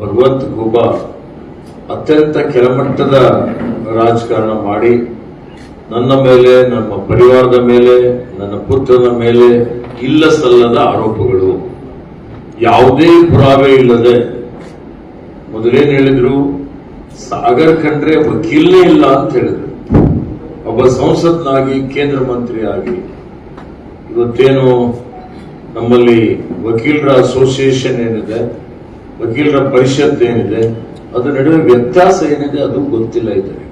ಭಗವಂತ ಗೋಪಾ ಅತ್ಯಂತ ಕೆಳಮಟ್ಟದ ರಾಜಕಾರಣ ಮಾಡಿ ನನ್ನ ಮೇಲೆ, ನಮ್ಮ ಪರಿವಾರದ ಮೇಲೆ, ನನ್ನ ಪುತ್ರನ ಮೇಲೆ ಇಲ್ಲ ಸಲ್ಲದ ಆರೋಪಗಳು. ಯಾವುದೇ ಪುರಾವೆ ಇಲ್ಲದೆ ಮೊದಲೇನು ಹೇಳಿದ್ರು, ಸಾಗರ್ ಖಂಡ್ರೆ ವಕೀಲನೇ ಇಲ್ಲ ಅಂತ ಹೇಳಿದ್ರು. ಒಬ್ಬ ಸಂಸತ್ನಾಗಿ, ಕೇಂದ್ರ ಮಂತ್ರಿ ಆಗಿ ಇವತ್ತೇನು ನಮ್ಮಲ್ಲಿ ವಕೀಲರ ಅಸೋಸಿಯೇಷನ್ ಏನಿದೆ ವಕೀಲರ ಪರಿಷತ್ ಏನಿದೆ ಅದರ ನಡುವೆ ವ್ಯತ್ಯಾಸ ಏನಿದೆ ಅದು ಗೊತ್ತಿಲ್ಲ ಇದರಿಗೆ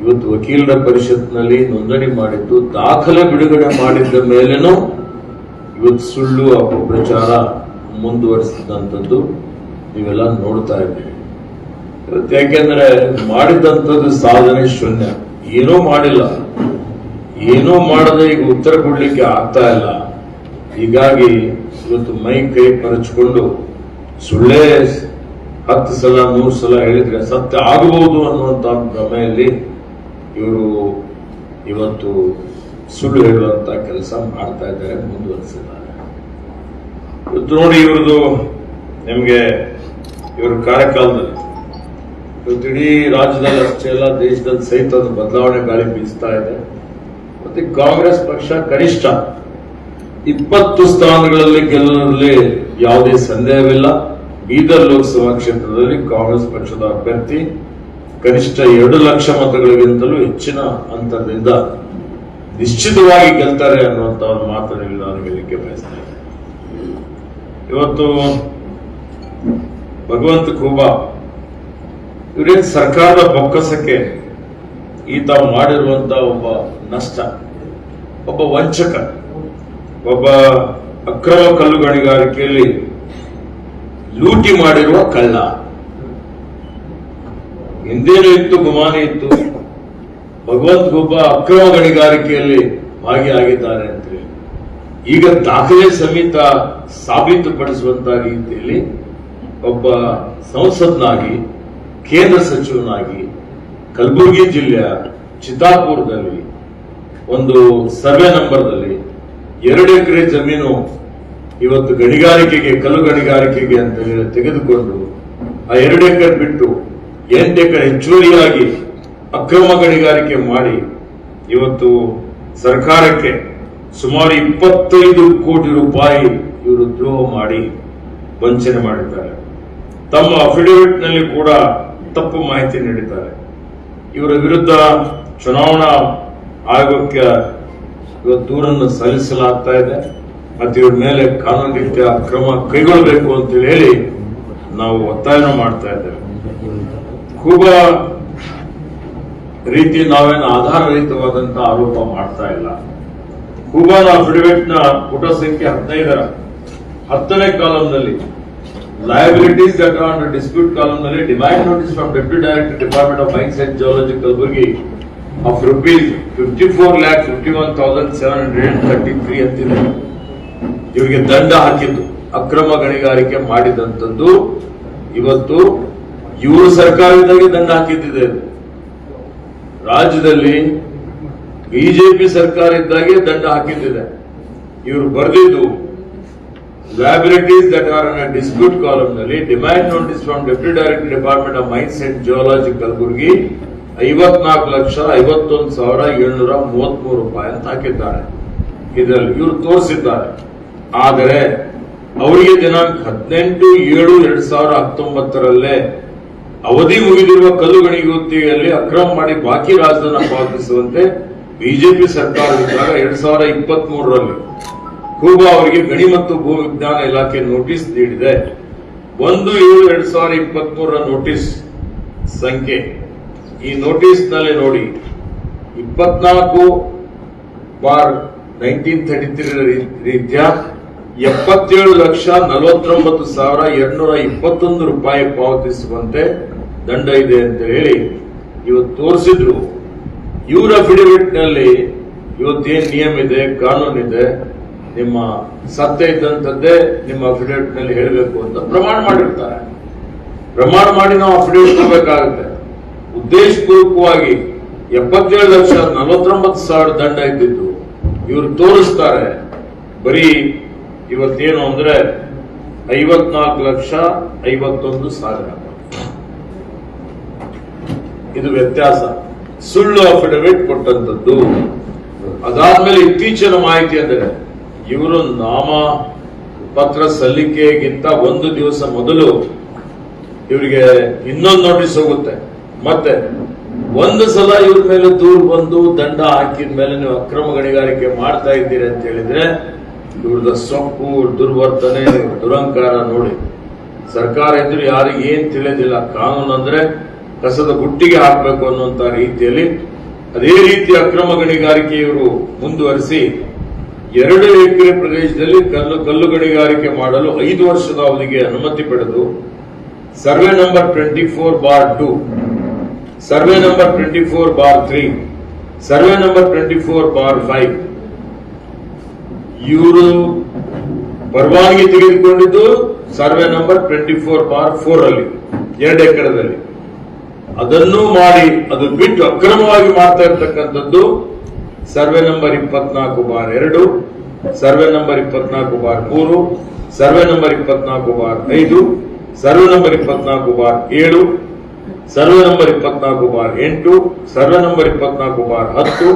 ಇವತ್ತು ವಕೀಲರ ಪರಿಷತ್ನಲ್ಲಿ ನೋಂದಣಿ ಮಾಡಿದ್ದು, ದಾಖಲೆ ಬಿಡುಗಡೆ ಮಾಡಿದ್ದ ಮೇಲೇನೂ ಇವತ್ತು ಸುಳ್ಳು ಅಪಪ್ರಚಾರ ಮುಂದುವರಿಸಿದಂಥದ್ದು ನೀವೆಲ್ಲ ನೋಡ್ತಾ ಇದ್ದೀರಿ. ಇವತ್ತು ಯಾಕೆಂದ್ರೆ ಮಾಡಿದಂಥದ್ದು ಸಾಧನೆ ಶೂನ್ಯ. ಏನೂ ಮಾಡಿಲ್ಲ. ಏನೂ ಮಾಡದೆ ಈಗ ಉತ್ತರ ಕೊಡ್ಲಿಕ್ಕೆ ಆಗ್ತಾ ಇಲ್ಲ. ಹೀಗಾಗಿ ಇವತ್ತು ಮೈ ಕೈ ಪರಚಿಕೊಂಡು ಸುಳ್ಳೇ ಹತ್ತು ಸಲ ನೂರು ಸಲ ಹೇಳಿದ್ರೆ ಸತ್ಯ ಆಗಬಹುದು ಅನ್ನುವಂತ ಭ್ರಮೆಯಲ್ಲಿ ಇವರು ಇವತ್ತು ಸುಳ್ಳು ಹೇಳುವಂತ ಕೆಲಸ ಮಾಡ್ತಾ ಇದ್ದಾರೆ ಮುಂದುವರಿಸಿದ್ದಾರೆ. ಇವತ್ತು ನೋಡಿ ಇವ್ರದ್ದು ನಿಮಗೆ ಇವ್ರ ಕಾರ್ಯಕಾಲದಲ್ಲಿ ಇವತ್ತು ಇಡೀ ರಾಜ್ಯದಲ್ಲಿ ಅಷ್ಟೇ ಅಲ್ಲ, ದೇಶದಲ್ಲಿ ಸಹಿತ ಒಂದು ಬದಲಾವಣೆ ಗಾಳಿ ಬೀಸ್ತಾ ಇದೆ. ಮತ್ತೆ ಕಾಂಗ್ರೆಸ್ ಪಕ್ಷ ಕನಿಷ್ಠ ಇಪ್ಪತ್ತು ಸ್ಥಾನಗಳಲ್ಲಿ ಗೆಲ್ಲುವಲ್ಲಿ ಯಾವುದೇ ಸಂದೇಹವಿಲ್ಲ. ಬೀದರ್ ಲೋಕಸಭಾ ಕ್ಷೇತ್ರದಲ್ಲಿ ಕಾಂಗ್ರೆಸ್ ಪಕ್ಷದ ಅಭ್ಯರ್ಥಿ, ಕನಿಷ್ಠ ಎರಡು ಲಕ್ಷ ಮತಗಳಿಗಿಂತಲೂ ಹೆಚ್ಚಿನ ಅಂತರದಿಂದ ನಿಶ್ಚಿತವಾಗಿ ಗೆಲ್ತಾರೆ ಅನ್ನುವಂತ ಒಂದು ಮಾತನ್ನು ನಾನು ಹೇಳಲಿಕ್ಕೆ ಬಯಸ್ತೇನೆ ಇವತ್ತು ಭಗವಂತ ಖೂಬಾ ಇವರೇನು ಸರ್ಕಾರದ ಬೊಕ್ಕಸಕ್ಕೆ ಈತ ಮಾಡಿರುವಂತ ಒಬ್ಬ ನಷ್ಟ, ಒಬ್ಬ ವಂಚಕ. ಒಬ್ಬ ಅಕ್ರಮ ಕಲ್ಲು ಗಣಿಗಾರಿಕೆಯಲ್ಲಿ ಲೂಟಿ ಮಾಡಿರುವ ಕಳ್ಳ. ಹಿಂದೇನು ಇತ್ತು, ಗುಮಾನಿ ಇತ್ತು. ಭಗವಂತ ಒಬ್ಬ ಅಕ್ರಮ ಗಣಿಗಾರಿಕೆಯಲ್ಲಿ ಭಾಗಿಯಾಗಿದ್ದಾರೆ ಅಂತ ಹೇಳಿ ಈಗ ದಾಖಲೆ ಸಮೇತ ಸಾಬೀತುಪಡಿಸುವಂತ ರೀತಿಯಲ್ಲಿ ಒಬ್ಬ ಸಂಸತ್ನಾಗಿ ಕೇಂದ್ರ ಸಚಿವನಾಗಿ ಕಲಬುರಗಿ ಜಿಲ್ಲೆಯ ಚಿತ್ತಾಪುರದಲ್ಲಿ ಒಂದು ಸರ್ವೆ ನಂಬರ್ದಲ್ಲಿ ಎರಡು ಎಕರೆ ಜಮೀನು ಇವತ್ತು ಗಣಿಗಾರಿಕೆಗೆ, ಕಲ್ಲು ಗಣಿಗಾರಿಕೆಗೆ ಅಂತ ಹೇಳಿ ತೆಗೆದುಕೊಂಡು ಆ ಎರಡು ಎಕರೆ ಬಿಟ್ಟು ಎಂಟು ಎಕರೆ ಹೆಚ್ಚುವರಿಯಾಗಿ ಅಕ್ರಮ ಗಣಿಗಾರಿಕೆ ಮಾಡಿ ಇವತ್ತು ಸರ್ಕಾರಕ್ಕೆ ಸುಮಾರು ಇಪ್ಪತ್ತೈದು ಕೋಟಿ ರೂಪಾಯಿ ಇವರು ದ್ರೋಹ ಮಾಡಿ ವಂಚನೆ ಮಾಡಿದ್ದಾರೆ. ತಮ್ಮ ಅಫಿಡವಿಟ್ನಲ್ಲಿ ಕೂಡ ತಪ್ಪು ಮಾಹಿತಿ ನೀಡಿದ್ದಾರೆ. ಇವರ ವಿರುದ್ಧ ಚುನಾವಣಾ ಆಯೋಗಕ್ಕೆ ಇವತ್ತು ದೂರನ್ನು ಸಲ್ಲಿಸಲಾಗ್ತಾ ಇದೆ. ಮತ್ತು ಇವ್ರ ಮೇಲೆ ಕಾನೂನು ರೀತಿಯ ಕ್ರಮ ಕೈಗೊಳ್ಳಬೇಕು ಅಂತ ಹೇಳಿ ನಾವು ಒತ್ತಾಯನ ಮಾಡ್ತಾ ಇದ್ದೇವೆ. ಖೂಬಾ ರೀತಿ ನಾವೇನು ಆಧಾರರಹಿತವಾದಂತಹ ಆರೋಪ ಮಾಡ್ತಾ ಇಲ್ಲ. ಕೂಬಾನ ನ ಪುಟ ಸಂಖ್ಯೆ ಹದಿನೈದರ ಹತ್ತನೇ ಕಾಲಂನಲ್ಲಿ liabilities account dispute ಕಾಲಂನಲ್ಲಿ demand notice from deputy director department of mines and geology Kalaburagi of rupees fifty four lakh fifty one thousand seven hundred thirty three ಅಂತಿದೆ ಇವರಿಗೆ ದಂಡ ಹಾಕಿದ್ದು, ಅಕ್ರಮ ಗಣಿಗಾರಿಕೆ ಮಾಡಿದಂಥದ್ದು ಇವತ್ತು ಇವರು ಸರ್ಕಾರದಿಂದಾಗಿ ದಂಡ ಹಾಕಿದ್ದಿದೆ. ರಾಜ್ಯದಲ್ಲಿ ಬಿಜೆಪಿ ಸರ್ಕಾರ ಇದ್ದಾಗೆ ದಂಡ ಹಾಕಿದ್ದಿದೆ ಇವರು ಬರೆದಿದ್ದು liabilities that are in dispute ಕಾಲಮ್ನಲ್ಲಿ demand notice from deputy director department of mines and geology Kalaburagi ಐವತ್ನಾಲ್ಕು ಲಕ್ಷ ಐವತ್ತೊಂದು ಸಾವಿರ ಏಳ್ನೂರ ಮೂವತ್ಮೂರು ರೂಪಾಯಿ ಅಂತ ಹಾಕಿದ್ದಾರೆ. ಇದರಲ್ಲಿ ಇವರು ತೋರಿಸಿದ್ದಾರೆ. ಆದರೆ ಅವರಿಗೆ ದಿನಾಂಕ ಹದಿನೆಂಟು ಏಳು ಎರಡ್ ಸಾವಿರ ಹತ್ತೊಂಬತ್ತರಲ್ಲೇ ಅವಧಿ ಮುಗಿದಿರುವ ಕಲ್ಲು ಗಣಿಗುತ್ತಿಗೆಯಲ್ಲಿ ಅಕ್ರಮ ಮಾಡಿ ಬಾಕಿ ರಾಜಧನ ಪಾವತಿಸುವಂತೆ ಬಿಜೆಪಿ ಸರ್ಕಾರದಿಂದಾಗ ಎರಡ್ ಸಾವಿರ ಇಪ್ಪತ್ತ್ ಮೂರರಲ್ಲಿ ಕೂಬಾ ಅವರಿಗೆ ಗಣಿ ಮತ್ತು ಭೂ ವಿಜ್ಞಾನ ಇಲಾಖೆ ನೋಟಿಸ್ ನೀಡಿದೆ. ಒಂದು ಏಳು ಎರಡ್ ಸಾವಿರದ ಇಪ್ಪತ್ತ್ ಮೂರರ ನೋಟಿಸ್ ಸಂಖ್ಯೆ. ಈ ನೋಟಿಸ್ನಲ್ಲಿ ನೋಡಿ, ಇಪ್ಪತ್ನಾಲ್ಕು ಬಾರ್ ನೈನ್ಟೀನ್ ಥರ್ಟಿ ತ್ರೀ ರೀತ್ಯ ಎಪ್ಪತ್ತೇಳು ಲಕ್ಷ ನಲವತ್ತೊಂಬತ್ತು ಸಾವಿರ ಎರಡ್ನೂರ ಇಪ್ಪತ್ತೊಂದು ರೂಪಾಯಿ ಪಾವತಿಸುವಂತೆ ದಂಡ ಇದೆ ಅಂತ ಹೇಳಿ ಇವತ್ತು ತೋರಿಸಿದ್ರು. ಇವರ ಅಫಿಡವಿಟ್ನಲ್ಲಿ ಇವತ್ತೇನ್ ನಿಯಮ ಇದೆ, ಕಾನೂನು ಇದೆ, ನಿಮ್ಮ ಸತ್ಯ ಇದ್ದಂಥದ್ದೇ ನಿಮ್ಮ ಅಫಿಡವಿಟ್ನಲ್ಲಿ ಹೇಳಬೇಕು ಅಂತ ಪ್ರಮಾಣ ಮಾಡಿರ್ತಾರೆ. ಪ್ರಮಾಣ ಮಾಡಿ ನಾವು ಅಫಿಡವಿಟ್ ಕೊಡಬೇಕಾಗುತ್ತೆ. ಉದ್ದೇಶಪೂರ್ವಕವಾಗಿ ಎಪ್ಪತ್ತೇಳು ಲಕ್ಷ ನಲವತ್ತೊಂಬತ್ತು ಸಾವಿರ ದಂಡ ಇದ್ದಿದ್ದು ಇವರು ತೋರಿಸ್ತಾರೆ. ಬರೀ ಇವತ್ತೇನು ಅಂದ್ರೆ ಐವತ್ನಾಲ್ಕು ಲಕ್ಷ ಐವತ್ತೊಂದು ಸಾವಿರ. ಇದು ವ್ಯತ್ಯಾಸ. ಸುಳ್ಳು ಅಫಿಡವಿಟ್ ಕೊಟ್ಟಂತದ್ದು ಅದಾದ್ಮೇಲೆ ಇತ್ತೀಚಿನ ಮಾಹಿತಿ ಅಂದರೆ ಇವರು ನಾಮ ಪತ್ರ ಸಲ್ಲಿಕೆಗಿಂತ ಒಂದು ದಿವಸ ಮೊದಲು ಇವರಿಗೆ ಇನ್ನೊಂದು ನೋಟಿಸ್ ಹೋಗುತ್ತೆ. ಮತ್ತೆ ಒಂದು ಸಲ ಇವ್ರ ಮೇಲೆ ದೂರು ಬಂದು ದಂಡ ಹಾಕಿದ ಮೇಲೆ ನೀವು ಅಕ್ರಮ ಗಣಿಗಾರಿಕೆ ಮಾಡ್ತಾ ಇದ್ದೀರಿ ಅಂತ ಹೇಳಿದ್ರೆ ಇವ್ರದ ಸೊಂಕು ದುರ್ವರ್ತನೆ, ದುರಂಕಾರ ನೋಡಿ. ಸರ್ಕಾರ ಎದುರು ಯಾರಿಗೆ ಏನ್ ತಿಳಿಯೋದಿಲ್ಲ ಕಾನೂನು ಅಂದ್ರೆ ಕಸದ ಗುಟ್ಟಿಗೆ ಹಾಕಬೇಕು ಅನ್ನುವಂತ ರೀತಿಯಲ್ಲಿ ಅದೇ ರೀತಿ ಅಕ್ರಮ ಗಣಿಗಾರಿಕೆ ಇವರು ಮುಂದುವರಿಸಿ ಎರಡು ಎಕರೆ ಪ್ರದೇಶದಲ್ಲಿ ಕಲ್ಲು ಕಲ್ಲು ಗಣಿಗಾರಿಕೆ ಮಾಡಲು ಐದು ವರ್ಷದ ಅವಧಿಗೆ ಅನುಮತಿ ಪಡೆದು survey number twenty four bar two survey number twenty four bar three survey number twenty four bar five ಇವರು ಪರವಾನಗಿ ತೆಗೆದುಕೊಂಡಿದ್ದು survey number twenty four bar four ಅಲ್ಲಿ, ಎರಡು ಎಕರೆದಲ್ಲಿ. ಅದನ್ನು ಮಾಡಿ, ಅದು ಬಿಟ್ಟು ಅಕ್ರಮವಾಗಿ ಮಾಡ್ತಾ ಇರ್ತಕ್ಕಂಥದ್ದು ಸರ್ವೆ ನಂಬರ್ ಇಪ್ಪತ್ನಾಲ್ಕು ಬಾರ್ ಎರಡು ಸರ್ವೆ ನಂಬರ್ ಇಪ್ಪತ್ನಾಲ್ಕು ಬಾರ್ ಮೂರು ಸರ್ವೆ ನಂಬರ್ ಇಪ್ಪತ್ನಾಲ್ಕು ಬಾರ್ ಐದು ಸರ್ವೆ ನಂಬರ್ ಇಪ್ಪತ್ನಾಲ್ಕು ಬಾರ್ ಏಳು ಸರ್ವೆ ನಂಬರ್ ಇಪ್ಪತ್ನಾಲ್ಕು ಬಾರ್ ಎಂಟು, ಸರ್ವೆ ನಂಬರ್ ಇಪ್ಪತ್ನಾಲ್ಕು ಬಾರ್ ಹತ್ತು,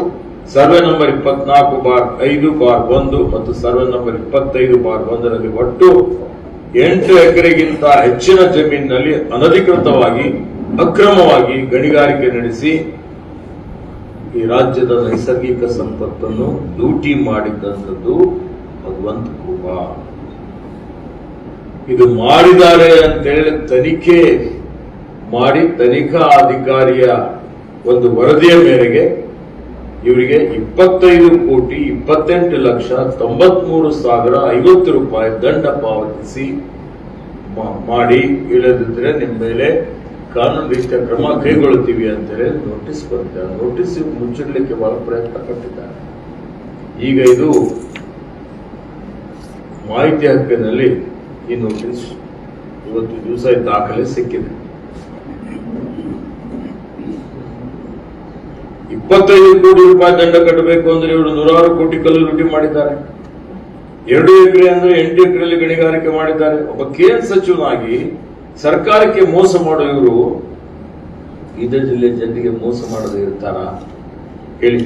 ಸರ್ವೆ ನಂಬರ್ ಇಪ್ಪತ್ನಾಲ್ಕು ಬಾರ್ ಐದು, ಬಾರ್ ಒಂದು ಮತ್ತು ಸರ್ವೆ ನಂಬರ್ ಇಪ್ಪತ್ತೈದು ಬಾರ್ ಒಂದರಲ್ಲಿ ಒಟ್ಟು ಎಂಟು ಎಕರೆಗಿಂತ ಹೆಚ್ಚಿನ ಜಮೀನಿನಲ್ಲಿ ಅನಧಿಕೃತವಾಗಿ ಅಕ್ರಮವಾಗಿ ಗಣಿಗಾರಿಕೆ ನಡೆಸಿ ಈ ರಾಜ್ಯದ ನೈಸರ್ಗಿಕ ಸಂಪತ್ತನ್ನು ಲೂಟಿ ಮಾಡಿದ್ದಂಥದ್ದು ಭಗವಂತ ಕುಮಾರ್ ಇದು ಮಾಡಿದ್ದಾರೆ ಅಂತೇಳಿ ತನಿಖೆ ಮಾಡಿ ತನಿಖಾ ಅಧಿಕಾರಿಯ ಒಂದು ವರದಿಯ ಮೇರೆಗೆ ಇವರಿಗೆ ಇಪ್ಪತ್ತೈದು ಕೋಟಿ, ಇಪ್ಪತ್ತೆಂಟು ಲಕ್ಷ, ತೊಂಬತ್ಮೂರು ಸಾವಿರ, ಐವತ್ತು ರೂಪಾಯಿ ದಂಡ ಪಾವತಿಸಿ ಮಾಡಿ ಇಲ್ಲದಿದ್ದರೆ ನಿಮ್ಮ ಮೇಲೆ ಕಾನೂನು ರೀತಿಯ ಕ್ರಮ ಕೈಗೊಳ್ಳುತ್ತೀವಿ ಅಂತೇಳಿ ನೋಟಿಸ್ ಬಂದಿದ್ದಾರೆ ನೋಟಿಸ್ ಮುಚ್ಚಿಡ್ಲಿಕ್ಕೆ ಬಹಳ ಪ್ರಯತ್ನ ಪಟ್ಟಿದ್ದಾರೆ. ಈಗ ಇದು ಮಾಹಿತಿ ಹಕ್ಕಿನಲ್ಲಿ ಈ ನೋಟಿಸ್ ಇವತ್ತು ದಿವಸ ದಾಖಲೆ ಸಿಕ್ಕಿದೆ. ಇಪ್ಪತ್ತೈದು ಕೋಟಿ ರೂಪಾಯಿ ದಂಡ ಕಟ್ಟಬೇಕು ಅಂದ್ರೆ ಇವರು ನೂರಾರು ಕೋಟಿ ಕಲ್ಲು ಲೂಟಿ ಮಾಡಿದ್ದಾರೆ. ಎರಡು ಎಕರೆ ಅಂದ್ರೆ ಎಂಟು ಎಕರೆಯಲ್ಲಿ ಗಣಿಗಾರಿಕೆ ಮಾಡಿದ್ದಾರೆ. ಒಬ್ಬ ಕೇಂದ್ರ ಸಚಿವನಾಗಿ ಸರ್ಕಾರಕ್ಕೆ ಮೋಸ ಮಾಡೋ ಇವರು ಇದೇ ಜಿಲ್ಲೆ ಜನರಿಗೆ ಮೋಸ ಮಾಡದೆ ಇರ್ತಾರ? ಹೇಳಿ.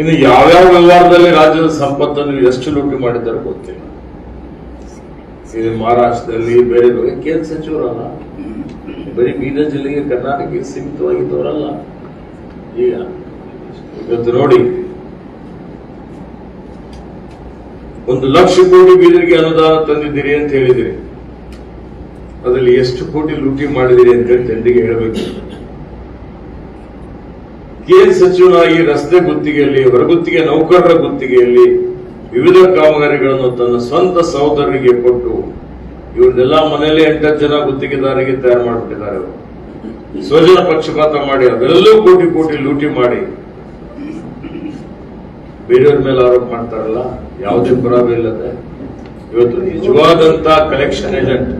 ಇನ್ನು ಯಾವ್ಯಾವ ವ್ಯವಹಾರದಲ್ಲಿ ರಾಜ್ಯದ ಸಂಪತ್ತನ್ನು ಎಷ್ಟು ಲೂಟಿ ಮಾಡಿದ್ದಾರೆ ಗೊತ್ತಿಲ್ಲ. ಇದು ಮಹಾರಾಷ್ಟ್ರದಲ್ಲಿ ಬೇರೆ ಬೇರೆ. ಕೇಂದ್ರ ಸಚಿವರಲ್ಲ. ಬರೀ ಬೀದರ್ ಜಿಲ್ಲೆಗೆ ಕರ್ನಾಟಕಕ್ಕೆ ಸೀಮಿತವಾಗಿದ್ದವರಲ್ಲ. ಈಗ ಇವತ್ತು ನೋಡಿ, ಒಂದು ಲಕ್ಷ ಕೋಟಿ ಬೀದರಿಗೆ ಅನುದಾನ ತಂದಿದ್ದೀರಿ ಅಂತ ಹೇಳಿದಿರಿ ಅದರಲ್ಲಿ ಎಷ್ಟು ಕೋಟಿ ಲೂಟಿ ಮಾಡಿದಿರಿ ಅಂತ ಜನರಿಗೆ ಹೇಳಬೇಕು. ಕೇಂದ್ರ ಸಚಿವನಾಗಿ ರಸ್ತೆ ಗುತ್ತಿಗೆಯಲ್ಲಿ, ಹೊರಗುತ್ತಿಗೆ ನೌಕರರ ಗುತ್ತಿಗೆಯಲ್ಲಿ ವಿವಿಧ ಕಾಮಗಾರಿಗಳನ್ನು ತನ್ನ ಸ್ವಂತ ಸಹೋದರರಿಗೆ ಕೊಟ್ಟು ಇವ್ರದೆಲ್ಲ ಮನೆಯಲ್ಲೇ ಎಂಟತ್ತು ಜನ ಗುತ್ತಿಗೆದಾರರಿಗೆ ತಯಾರು ಮಾಡಿಬಿಟ್ಟಿದ್ದಾರೆ ಅವರು. ಸ್ವಜನ ಪಕ್ಷಪಾತ ಮಾಡಿ ಅದರಲ್ಲೂ ಕೋಟಿ ಕೋಟಿ ಲೂಟಿ ಮಾಡಿ ಬೇರೆಯವ್ರ ಮೇಲೆ ಆರೋಪ ಮಾಡ್ತಾರಲ್ಲ, ಯಾವುದೇ ಪುರಾವೆ ಇಲ್ಲದೆ. ಇವತ್ತು ನಿಜವಾದಂತ ಕಲೆಕ್ಷನ್ ಏಜೆಂಟ್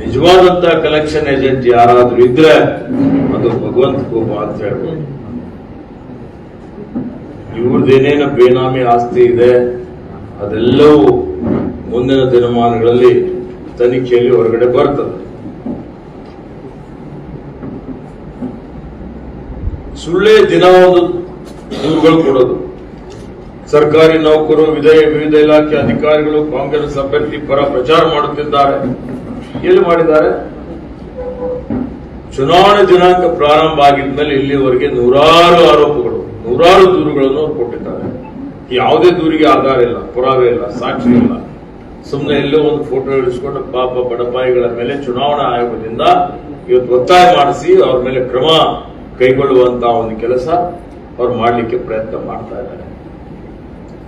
ನಿಜವಾದಂತ ಕಲೆಕ್ಷನ್ ಏಜೆಂಟ್ ಯಾರಾದ್ರೂ ಇದ್ರೆ ಅದು ಭಗವಂತ ಕೋಪ ಅಂತ ಹೇಳ್ಬೋದು. ಇವ್ರದ್ದೇನೇನು ಬೇನಾಮಿ ಆಸ್ತಿ ಇದೆ, ಅದೆಲ್ಲವೂ ಮುಂದಿನ ದಿನಮಾನಗಳಲ್ಲಿ ತನಿಖೆಯಲ್ಲಿ ಹೊರಗಡೆ ಬರ್ತದೆ. ಸುಳ್ಳೇ ದಿನ ಒಂದು ದೂರುಗಳು ಕೊಡೋದು. ಸರ್ಕಾರಿ ನೌಕರು ವಿಧೇಯ ವಿವಿಧ ಇಲಾಖೆ ಅಧಿಕಾರಿಗಳು, ಕಾಂಗ್ರೆಸ್ ಅಭ್ಯರ್ಥಿ ಪರ ಪ್ರಚಾರ ಮಾಡುತ್ತಿದ್ದಾರೆ. ಎಲ್ಲಿ ಮಾಡಿದ್ದಾರೆ? ಚುನಾವಣೆ ದಿನಾಂಕ ಪ್ರಾರಂಭ ಆಗಿದ್ಮೇಲೆ ಇಲ್ಲಿವರೆಗೆ ನೂರಾರು ಆರೋಪಗಳು, ನೂರಾರು ದೂರುಗಳನ್ನು ಅವ್ರು ಕೊಟ್ಟಿದ್ದಾರೆ. ಯಾವುದೇ ದೂರಿಗೆ ಆಧಾರ ಇಲ್ಲ, ಪುರಾವೆ ಇಲ್ಲ, ಸಾಕ್ಷಿ ಇಲ್ಲ. ಸುಮ್ಮನೆ ಎಲ್ಲೋ ಒಂದು ಫೋಟೋ ಇಳಿಸ್ಕೊಂಡು ಪಾಪ ಬಡಪಾಯಿಗಳ ಮೇಲೆ ಚುನಾವಣಾ ಆಯೋಗದಿಂದ ಇವತ್ತು ಒತ್ತಾಯ ಮಾಡಿಸಿ ಅವ್ರ ಮೇಲೆ ಕ್ರಮ ಕೈಗೊಳ್ಳುವಂತ ಒಂದು ಕೆಲಸ ಅವ್ರು ಮಾಡ್ಲಿಕ್ಕೆ ಪ್ರಯತ್ನ ಮಾಡ್ತಾ ಇದ್ದಾರೆ.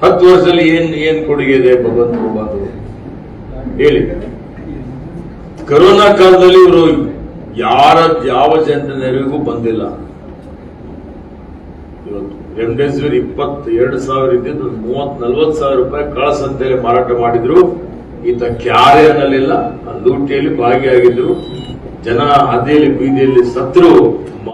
ಹತ್ತು ವರ್ಷದಲ್ಲಿ ಏನ್ ಏನ್ ಕೊಡುಗೆ ಇದೆ ಭಗವಂತ ಬಂದು ಹೇಳಿ. ಕರೋನಾ ಕಾಲದಲ್ಲಿ ಇವರು ಯಾರ, ಯಾವ ಜನರ ನೆರವಿಗೂ ಬಂದಿಲ್ಲ. ಇವತ್ತು ರೆಮ್ಡೆಸಿವಿರ್ ಇಪ್ಪತ್ ಎರಡು ಸಾವಿರ ಇದ್ದಿದ್ದು ಮೂವತ್ ನಲ್ವತ್ ಸಾವಿರ ರೂಪಾಯಿ ಕಳಸಂತೆಯಲ್ಲಿ ಮಾರಾಟ ಮಾಡಿದ್ರು. ಈತ ಕ್ಯಾರೆ ಅನ್ನಲಿಲ್ಲ ಆ ಲೂಟಿಯಲ್ಲಿ ಭಾಗಿಯಾಗಿದ್ರು. ಜನ ಹಾದಿಯಲ್ಲಿ ಬೀದಿಯಲ್ಲಿ ಸತ್ರು.